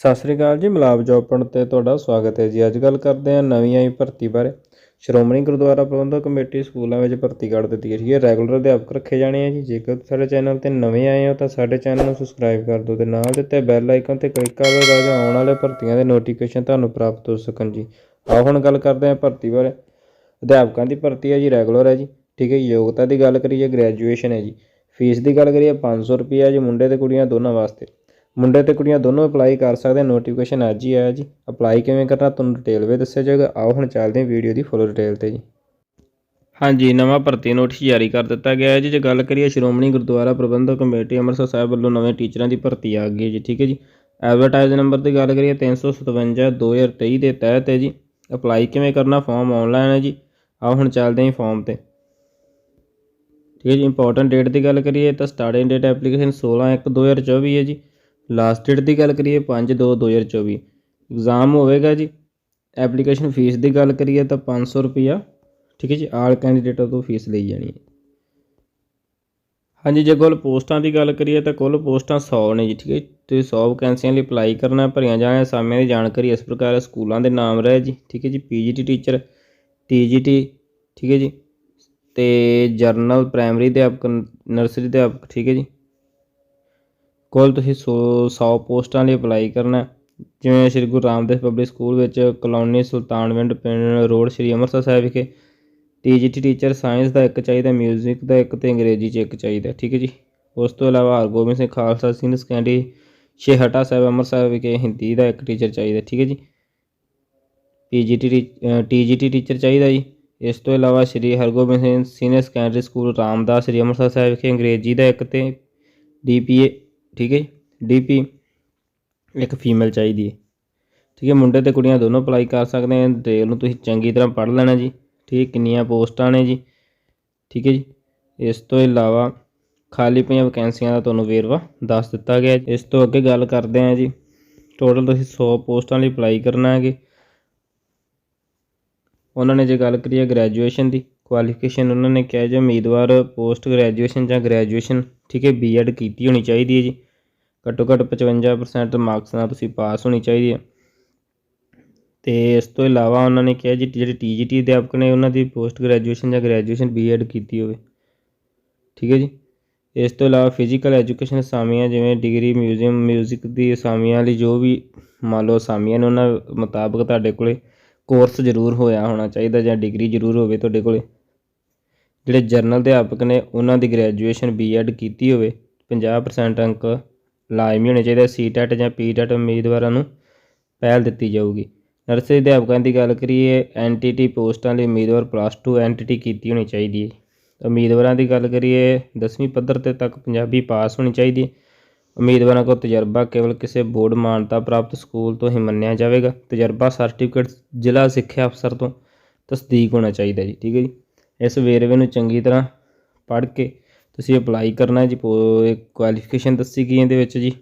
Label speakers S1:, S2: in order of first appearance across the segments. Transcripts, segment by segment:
S1: ਸਤਿ ਸ੍ਰੀ ਅਕਾਲ ਜੀ ਮਲਾਬ ਜੋਪਣ ਤੇ ਤੁਹਾਡਾ ਸਵਾਗਤ ਹੈ ਜੀ। ਅੱਜ ਗੱਲ ਕਰਦੇ ਹਾਂ ਨਵੀਂ ਆਈ ਭਰਤੀ ਬਾਰੇ। ਸ਼੍ਰੋਮਣੀ ਗੁਰਦੁਆਰਾ ਪ੍ਰਬੰਧਕ ਕਮੇਟੀ ਸਕੂਲਾਂ ਵਿੱਚ ਭਰਤੀ ਕਰ ਦਿੱਤੀ ਗਈ ਹੈ ਰੈਗੂਲਰ ਅਧਿਆਪਕ ਰੱਖੇ ਜਾਣੇ ਆ ਜੀ। ਜੇਕਰ ਸਾਡੇ ਚੈਨਲ ਤੇ ਨਵੇਂ ਆਏ ਹੋ ਤਾਂ ਸਾਡੇ ਚੈਨਲ ਨੂੰ ਸਬਸਕ੍ਰਾਈਬ ਕਰ ਦਿਓ ਤੇ ਨਾਲ ਦਿੱਤੇ ਬੈਲ ਆਈਕਨ ਤੇ ਕਲਿੱਕ ਕਰ ਦਿਓ ਤਾਂ ਜੋ ਆਉਣ ਵਾਲੇ ਭਰਤੀਆਂ ਦੇ ਨੋਟੀਫਿਕੇਸ਼ਨ ਤੁਹਾਨੂੰ ਪ੍ਰਾਪਤ ਹੋ ਸਕਣ ਜੀ। ਆਓ ਹੁਣ ਗੱਲ ਕਰਦੇ ਹਾਂ ਭਰਤੀ ਬਾਰੇ। ਅਧਿਆਪਕਾਂ ਦੀ ਭਰਤੀ ਹੈ ਜੀ, ਰੈਗੂਲਰ ਹੈ ਜੀ। ਠੀਕ ਹੈ ਯੋਗਤਾ ਦੀ ਗੱਲ ਕਰੀਏ, ਗ੍ਰੈਜੂਏਸ਼ਨ ਹੈ ਜੀ। ਫੀਸ ਦੀ ਗੱਲ ਕਰੀਏ 500 ਰੁਪਏ ਹੈ ਜੀ, ਮੁੰਡੇ ਤੇ ਕੁੜੀਆਂ ਦੋਨਾਂ ਵਾਸਤੇ। ਮੁੰਡੇ ਤੇ ਕੁੜੀਆਂ ਦੋਨੋਂ ਅਪਲਾਈ ਕਰ ਸਕਦੇ ਨੋਟੀਫਿਕੇਸ਼ਨ ਅੱਜ ਹੀ ਆਇਆ ਜੀ। ਅਪਲਾਈ ਕਿਵੇਂ ਕਰਨਾ ਤੁਹਾਨੂੰ ਡਿਟੇਲ ਵਿੱਚ ਦੱਸਿਆ ਜਾਏਗਾ ਆਓ ਹੁਣ ਚੱਲਦੇ ਹਾਂ ਵੀਡੀਓ ਦੀ ਫੁੱਲ ਡਿਟੇਲ ਤੇ ਜੀ। ਹਾਂਜੀ, ਨਵਾਂ ਭਰਤੀ ਨੋਟਿਸ ਜਾਰੀ ਕਰ ਦਿੱਤਾ ਗਿਆ ਹੈ ਜੀ। ਜੇ ਗੱਲ ਕਰੀਏ ਸ਼੍ਰੋਮਣੀ ਗੁਰਦੁਆਰਾ ਪ੍ਰਬੰਧਕ ਕਮੇਟੀ ਅੰਮ੍ਰਿਤਸਰ ਸਾਹਿਬ ਵੱਲੋਂ ਨਵੇਂ ਟੀਚਰਾਂ ਦੀ ਭਰਤੀ ਆ ਗਈ ਹੈ ਜੀ, ਠੀਕ ਹੈ ਜੀ। ਐਡਵਰਟਾਈਜ਼ ਨੰਬਰ ਦੀ ਗੱਲ ਕਰੀਏ 357 2023 ਦੇ ਤਹਿਤ ਹੈ ਜੀ। ਅਪਲਾਈ ਕਿਵੇਂ ਕਰਨਾ ਫਾਰਮ ਆਨਲਾਈਨ ਹੈ ਜੀ। ਆਓ ਹੁਣ ਚੱਲਦੇ ਹਾਂ ਫਾਰਮ ਤੇ। ਠੀਕ ਹੈ ਜੀ ਇੰਪੋਰਟੈਂਟ ਡੇਟ ਦੀ ਗੱਲ ਕਰੀਏ ਤਾਂ ਸਟਾਰਟਿੰਗ ਡੇਟ ਐਪਲੀਕੇਸ਼ਨ 16 1 2024 ਹੈ ਜੀ। ਲਾਸਟ ਡੇਟ ਦੀ ਗੱਲ ਕਰੀਏ 5 2 2024 ਐਗਜ਼ਾਮ ਹੋਵੇਗਾ ਜੀ। ਐਪਲੀਕੇਸ਼ਨ ਫੀਸ ਦੀ ਗੱਲ ਕਰੀਏ ਤਾਂ 500 ਰੁਪਿਆ ਠੀਕ ਹੈ ਜੀ ਆਲ ਕੈਂਡੀਡੇਟਾਂ ਤੋਂ ਫੀਸ ਲਈ ਜਾਣੀ ਹੈ। ਹਾਂਜੀ, ਜੇ ਕੁੱਲ ਪੋਸਟਾਂ ਦੀ ਗੱਲ ਕਰੀਏ ਤਾਂ ਕੁੱਲ ਪੋਸਟਾਂ 100 ਨੇ ਜੀ, ਠੀਕ ਹੈ ਤੁਸੀਂ 100 ਵੈਕੈਂਸੀਆਂ ਲਈ ਅਪਲਾਈ ਕਰਨਾ, ਭਰੀਆਂ ਜਾਣੀਆਂ ਸਾਮਿਆਂ ਦੀ ਜਾਣਕਾਰੀ ਇਸ ਪ੍ਰਕਾਰ ਸਕੂਲਾਂ ਦੇ ਨਾਮ ਰਹੇ ਜੀ, ਠੀਕ ਹੈ ਜੀ। ਪੀਜੀਟੀ ਟੀਚਰ ਟੀਜੀਟੀ ਠੀਕ ਹੈ ਜੀ। ਤੇ ਜਰਨਲ ਪ੍ਰਾਇਮਰੀ ਅਧਿਆਪਕ ਨਰਸਰੀ ਅਧਿਆਪਕ, ਠੀਕ ਹੈ ਜੀ। ਕੁੱਲ ਤੁਸੀਂ 100 100 ਪੋਸਟਾਂ ਲਈ ਅਪਲਾਈ ਕਰਨਾ ਜਿਵੇਂ ਸ਼੍ਰੀ ਗੁਰੂ ਰਾਮਦਾਸ ਪਬਲਿਕ ਸਕੂਲ ਵਿੱਚ ਕਲੋਨੀ ਸੁਲਤਾਨਵਿੰਡ ਪਿੰਡ ਰੋਡ ਸ਼੍ਰੀ ਅੰਮ੍ਰਿਤਸਰ ਸਾਹਿਬ ਵਿਖੇ ਟੀਜੀਟੀ ਟੀਚਰ ਸਾਇੰਸ ਦਾ ਇੱਕ ਚਾਹੀਦਾ, ਮਿਊਜ਼ਿਕ ਦਾ ਇੱਕ ਤੇ ਅੰਗਰੇਜ਼ੀ 'ਚ ਇੱਕ ਚਾਹੀਦਾ ਠੀਕ ਹੈ ਜੀ। ਉਸ ਤੋਂ ਇਲਾਵਾ ਹਰਗੋਬਿੰਦ ਸਿੰਘ ਖਾਲਸਾ ਸੀਨੀਅਰ ਸੈਕੰਡਰੀ ਛੇਹਟਾ ਸਾਹਿਬ ਅੰਮ੍ਰਿਤਸਰ ਵਿਖੇ ਹਿੰਦੀ ਦਾ ਇੱਕ ਟੀਚਰ ਚਾਹੀਦਾ ਠੀਕ ਹੈ ਜੀ। ਪੀਜੀਟੀ ਟੀਜੀਟੀ ਟੀਚਰ ਚਾਹੀਦਾ ਜੀ। ਇਸ ਤੋਂ ਇਲਾਵਾ Shri Hargobind Singh senior secondary school Ramdas Shri Amritsar Sahib ਵਿਖੇ ਅੰਗਰੇਜ਼ੀ ਦਾ ਇੱਕ ਤੇ ਡੀਪੀਏ ਠੀਕ ਹੈ ਜੀ? ਡੀਪੀ ਇੱਕ ਫੀਮੇਲ ਚਾਹੀਦੀ ਹੈ। ਠੀਕ ਹੈ ਮੁੰਡੇ ਤੇ ਕੁੜੀਆਂ ਦੋਨੋਂ ਅਪਲਾਈ ਕਰ ਸਕਦੇ ਆ ਡਿਟੇਲ ਨੂੰ ਤੁਸੀਂ ਚੰਗੀ ਤਰ੍ਹਾਂ ਪੜ੍ਹ ਲੈਣਾ ਜੀ। ਠੀਕ ਹੈ, ਕਿੰਨੀਆਂ ਪੋਸਟਾਂ ਨੇ ਜੀ। ਠੀਕ ਹੈ ਜੀ? ਇਸ ਤੋਂ ਇਲਾਵਾ ਖਾਲੀ ਪਈਆਂ ਵੈਕੈਂਸੀਆਂ ਦਾ ਤੁਹਾਨੂੰ ਵੇਰਵਾ ਦੱਸ ਦਿੱਤਾ ਗਿਆ ਇਸ ਤੋਂ ਅੱਗੇ ਗੱਲ ਕਰਦੇ ਹਾਂ ਜੀ। ਟੋਟਲ ਤੁਸੀਂ 100 ਪੋਸਟਾਂ ਲਈ ਅਪਲਾਈ ਕਰਨਾ ਹੈਗੇ ਉਹਨਾਂ ਨੇ ਜੇ ਗੱਲ ਕਰੀਏ ਗ੍ਰੈਜੂਏਸ਼ਨ ਦੀ। ਕੁਆਲੀਫਿਕੇਸ਼ਨ ਉਹਨਾਂ ਨੇ ਕਿਹਾ ਜੇ ਉਮੀਦਵਾਰ ਪੋਸਟ ਗ੍ਰੈਜੂਏਸ਼ਨ ਜਾਂ ਗ੍ਰੈਜੂਏਸ਼ਨ ਠੀਕ ਹੈ ਬੀਐਡ ਕੀਤੀ ਹੋਣੀ ਚਾਹੀਦੀ ਹੈ ਜੀ। ਘੱਟੋ ਘੱਟ 55% ਮਾਰਕਸ ਨਾਲ ਤੁਸੀਂ ਪਾਸ ਹੋਣੀ ਚਾਹੀਦੀ ਹੈ। ਤੇ ਇਸ ਤੋਂ ਇਲਾਵਾ ਉਹਨਾਂ ਨੇ ਕਿਹਾ ਜੀ, ਜਿਹੜੇ ਟੀਜੀਟੀ ਅਧਿਆਪਕ ਨੇ, ਉਹਨਾਂ ਦੀ ਪੋਸਟ ਗ੍ਰੈਜੂਏਸ਼ਨ ਜਾਂ ਗ੍ਰੈਜੂਏਸ਼ਨ ਬੀਐਡ ਕੀਤੀ ਹੋਵੇ। ਠੀਕ ਹੈ ਜੀ। ਇਸ ਤੋਂ ਇਲਾਵਾ ਫਿਜ਼ੀਕਲ ਐਜੂਕੇਸ਼ਨ ਅਸਾਮੀਆਂ, ਜਿਵੇਂ ਡਿਗਰੀ ਮਿਊਜ਼ੀਅਮ ਮਿਊਜ਼ਿਕ ਦੀ ਅਸਾਮੀਆਂ ਲਈ ਜੋ ਵੀ ਮੰਨ ਲਓ ਅਸਾਮੀਆਂ ਨੇ, ਉਹਨਾਂ ਮੁਤਾਬਕ ਤੁਹਾਡੇ ਕੋਲੇ ਕੋਰਸ ਜ਼ਰੂਰ ਹੋਇਆ ਹੋਣਾ ਚਾਹੀਦਾ ਜਾਂ ਡਿਗਰੀ ਜ਼ਰੂਰ ਹੋਵੇ ਤੁਹਾਡੇ ਕੋਲੇ। ਜਿਹੜੇ ਜਰਨਲ ਅਧਿਆਪਕ ਨੇ, ਉਹਨਾਂ ਦੀ ਗ੍ਰੈਜੂਏਸ਼ਨ ਬੀਐਡ ਕੀਤੀ ਹੋਵੇ 50% ਅੰਕ ਲਾਜ਼ਮੀ ਹੋਣੇ ਚਾਹੀਦੇ ਸੀਟੈਟ ਜਾਂ ਪੀਟੈਟ ਉਮੀਦਵਾਰਾਂ ਨੂੰ ਪਹਿਲ ਦਿੱਤੀ ਜਾਊਗੀ। ਨਰਸਰੀ ਅਧਿਆਪਕਾਂ ਦੀ ਗੱਲ ਕਰੀਏ ਐਨਟੀਟੀ ਪੋਸਟਾਂ ਲਈ ਉਮੀਦਵਾਰ ਪਲੱਸ 2 ਐਨਟੀਟੀ ਕੀਤੀ ਹੋਣੀ ਚਾਹੀਦੀ ਹੈ। ਉਮੀਦਵਾਰਾਂ ਦੀ ਗੱਲ ਕਰੀਏ 10ਵੀਂ ਪੱਧਰ ਤੇ ਤੱਕ ਪੰਜਾਬੀ ਪਾਸ ਹੋਣੀ ਚਾਹੀਦੀ ਹੈ। ਉਮੀਦਵਾਰਾਂ ਕੋਲ ਤਜਰਬਾ ਕੇਵਲ ਕਿਸੇ ਬੋਰਡ ਮਾਨਤਾ ਪ੍ਰਾਪਤ ਸਕੂਲ ਤੋਂ ਹੀ ਮੰਨਿਆ ਜਾਵੇਗਾ। ਤਜਰਬਾ ਸਰਟੀਫਿਕੇਟ ਜ਼ਿਲ੍ਹਾ ਸਿੱਖਿਆ ਅਫਸਰ ਤੋਂ ਤਸਦੀਕ ਹੋਣਾ ਚਾਹੀਦਾ ਜੀ, ਠੀਕ ਹੈ ਜੀ। ਇਸ ਵੇਰਵੇ ਨੂੰ ਚੰਗੀ ਤਰ੍ਹਾਂ ਪੜ੍ਹ ਕੇ ਤੁਸੀਂ ਅਪਲਾਈ ਕਰਨਾ ਹੈ ਜੀ ਕੁਆਲੀਫਿਕੇਸ਼ਨ ਦੱਸੀ ਗਈ ਇਹਦੇ ਵਿੱਚ ਜੀ।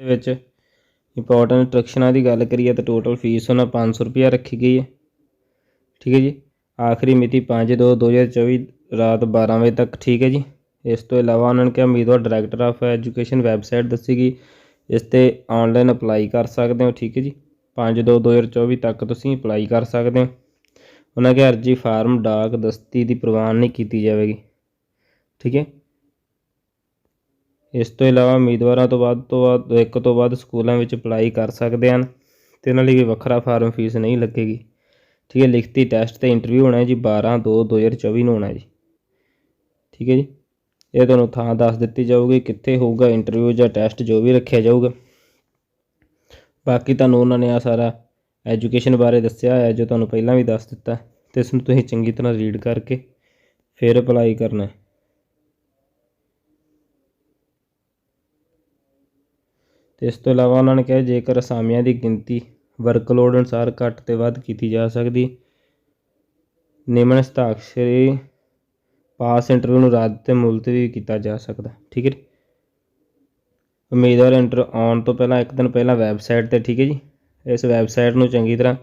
S1: ਦੇ ਵਿੱਚ ਇੰਪੋਰਟੈਂਟ ਇੰਸਟਰਕਸ਼ਨਾਂ ਦੀ ਗੱਲ ਕਰੀਏ ਤਾਂ ਟੋਟਲ ਫੀਸ ਉਹਨਾਂ 500 ਰੁਪਇਆ ਰੱਖੀ ਗਈ ਹੈ। ਠੀਕ ਹੈ ਜੀ? ਆਖਰੀ ਮਿਤੀ 5 2 2024 ਰਾਤ 12 ਵਜੇ ਤੱਕ ਠੀਕ ਹੈ ਜੀ। ਇਸ ਤੋਂ ਇਲਾਵਾ ਉਹਨਾਂ ਨੇ ਕਿਹਾ ਉਮੀਦਵਾਰ ਡਾਇਰੈਕਟਰ ਆਫ ਐਜੂਕੇਸ਼ਨ ਵੈਬਸਾਈਟ ਦੱਸੀ ਗਈ। ਇਸ ਤੇ ਆਨਲਾਈਨ ਅਪਲਾਈ ਕਰ ਸਕਦੇ ਹੋ, ਠੀਕ ਹੈ ਜੀ? 5 2 2024 ਤੱਕ ਤੁਸੀਂ ਅਪਲਾਈ ਕਰ ਸਕਦੇ ਹੋ। ਉਹਨਾਂ ਕਿਹਾ, ਅਰਜੀ, ਫਾਰਮ, ਡਾਕ, ਦਸਤੀ ਦੀ ਪ੍ਰਵਾਨ ਨਹੀਂ ਕੀਤੀ ਜਾਵੇਗੀ। ਠੀਕ ਹੈ? ਇਸ ਤੋਂ ਇਲਾਵਾ ਉਮੀਦਵਾਰਾਂ ਤੋਂ ਵੱਧ ਤੋਂ ਵੱਧ, ਇੱਕ ਤੋਂ ਵੱਧ ਸਕੂਲਾਂ ਵਿੱਚ ਅਪਲਾਈ ਕਰ ਸਕਦੇ ਹਨ ਤੇ ਇਹਨਾਂ ਲਈ ਕੋਈ ਵੱਖਰਾ ਫਾਰਮ ਫੀਸ ਨਹੀਂ ਲੱਗੇਗੀ। ਠੀਕ ਹੈ, ਲਿਖਤੀ ਟੈਸਟ ਤੇ ਇੰਟਰਵਿਊ ਹੋਣਾ ਹੈ ਜੀ 12 2 2024 ਨੂੰ ਹੋਣਾ ਜੀ। ਠੀਕ ਹੈ ਜੀ? ਇਹ ਤੁਹਾਨੂੰ ਥਾਂ ਦੱਸ ਦਿੱਤੀ ਜਾਊਗੀ ਕਿੱਥੇ ਹੋਊਗਾ ਇੰਟਰਵਿਊ ਜਾਂ ਟੈਸਟ ਜੋ ਵੀ ਰੱਖਿਆ ਜਾਊਗਾ। ਬਾਕੀ ਤੁਹਾਨੂੰ ਉਹਨਾਂ ਨੇ ਆ ਸਾਰਾ ਐਜੂਕੇਸ਼ਨ ਬਾਰੇ ਦੱਸਿਆ ਹੋਇਆ ਜੋ ਤੁਹਾਨੂੰ ਪਹਿਲਾਂ ਵੀ ਦੱਸ ਦਿੱਤਾ ਤੇ ਇਸ ਨੂੰ ਤੁਸੀਂ ਚੰਗੀ ਤਰ੍ਹਾਂ ਰੀਡ ਕਰਕੇ ਫਿਰ ਅਪਲਾਈ ਕਰਨਾ ਹੈ। ਤੇ ਇਸ ਤੋਂ ਇਲਾਵਾ ਉਹਨਾਂ ਨੇ ਕਿਹਾ, ਜੇਕਰ ਅਸਾਮੀਆਂ ਦੀ ਗਿਣਤੀ ਵਰਕਲੋਡ ਅਨੁਸਾਰ ਘੱਟ ਤੇ ਵੱਧ ਕੀਤੀ ਜਾ ਸਕਦੀ ਨਿਮਨ ਹਸਤਾਖਰੀ ਪਾਸ ਇੰਟਰਵਿਊ ਨੂੰ ਰੱਦ ਤੇ ਮੁਲਤਵੀ ਕੀਤਾ ਜਾ ਸਕਦਾ, ਠੀਕ ਹੈ ਜੀ? ਉਮੀਦਵਾਰ ਇੰਟਰ ਆਉਣ ਤੋਂ ਪਹਿਲਾਂ, ਇੱਕ ਦਿਨ ਪਹਿਲਾਂ ਵੈਬਸਾਈਟ ਤੇ, ਠੀਕ ਹੈ ਜੀ? ਇਸ ਵੈਬਸਾਈਟ ਨੂੰ ਚੰਗੀ ਤਰ੍ਹਾਂ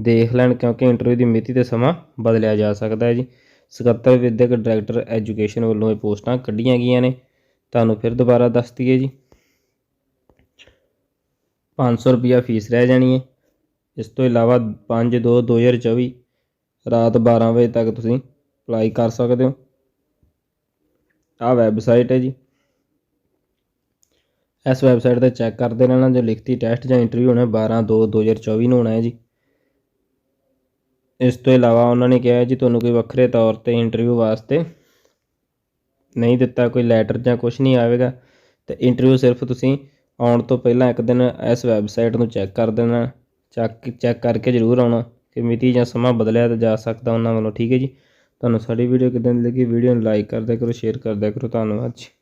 S1: ਦੇਖ ਲੈਣ ਕਿਉਂਕਿ ਇੰਟਰਵਿਊ ਦੀ ਮਿਤੀ ਤੇ ਸਮਾਂ ਬਦਲਿਆ ਜਾ ਸਕਦਾ ਹੈ ਜੀ। ਸਕੱਤਰ ਵਿਦਿਅਕ ਡਾਇਰੈਕਟਰ ਐਜੂਕੇਸ਼ਨ ਵੱਲੋਂ ਇਹ ਪੋਸਟਾਂ ਕੱਢੀਆਂ ਗਈਆਂ ਨੇ। ਤੁਹਾਨੂੰ ਫਿਰ ਦੁਬਾਰਾ ਦੱਸ ਦਈਏ ਜੀ। 500 ਰੁਪਿਆ ਫੀਸ ਰਹਿ ਜਾਣੀ ਹੈ। ਇਸ ਤੋਂ ਇਲਾਵਾ 5 2 2024 ਰਾਤ 12 ਵਜੇ ਤੱਕ ਤੁਸੀਂ ਅਪਲਾਈ ਕਰ ਸਕਦੇ ਹੋ। ਆਹ ਵੈਬਸਾਈਟ ਹੈ ਜੀ। ਇਸ ਵੈਬਸਾਈਟ ਤੇ ਚੈੱਕ ਕਰਦੇ ਰਹਿਣਾ ਜੋ ਲਿਖਤੀ ਟੈਸਟ ਜਾਂ ਇੰਟਰਵਿਊ ਹੋਣਾ 12 2 2024 ਨੂੰ ਹੋਣਾ ਹੈ ਜੀ। ਇਸ ਤੋਂ ਇਲਾਵਾ ਉਹਨਾਂ ਨੇ ਕਿਹਾ ਜੀ, ਤੁਹਾਨੂੰ ਕੋਈ ਵੱਖਰੇ ਤੌਰ ਤੇ ਇੰਟਰਵਿਊ ਵਾਸਤੇ ਨਹੀਂ ਦਿੱਤਾ, ਕੋਈ ਲੈਟਰ ਜਾਂ ਕੁਝ ਨਹੀਂ ਆਵੇਗਾ। ਤੇ ਇੰਟਰਵਿਊ ਸਿਰਫ ਤੁਸੀਂ ਆਉਣ ਤੋਂ ਪਹਿਲਾਂ ਇੱਕ ਦਿਨ ਇਸ ਵੈਬਸਾਈਟ ਨੂੰ ਚੈੱਕ ਕਰ ਦੇਣਾ, ਚੈੱਕ ਚੈੱਕ ਕਰਕੇ ਜ਼ਰੂਰ ਆਉਣਾ ਕਿ ਮਿਤੀ ਜਾਂ ਸਮਾਂ ਬਦਲਿਆ ਤਾਂ ਜਾ ਸਕਦਾ ਉਹਨਾਂ ਵੱਲੋਂ। ਠੀਕ ਹੈ ਜੀ। ਤੁਹਾਨੂੰ ਸਾਡੀ ਵੀਡੀਓ ਕਿਦਾਂ ਦੀ ਲੱਗੀ? ਵੀਡੀਓ ਨੂੰ ਲਾਈਕ ਕਰਦੇ ਕਰੋ ਸ਼ੇਅਰ ਕਰਦੇ ਕਰੋ। ਧੰਨਵਾਦ ਜੀ।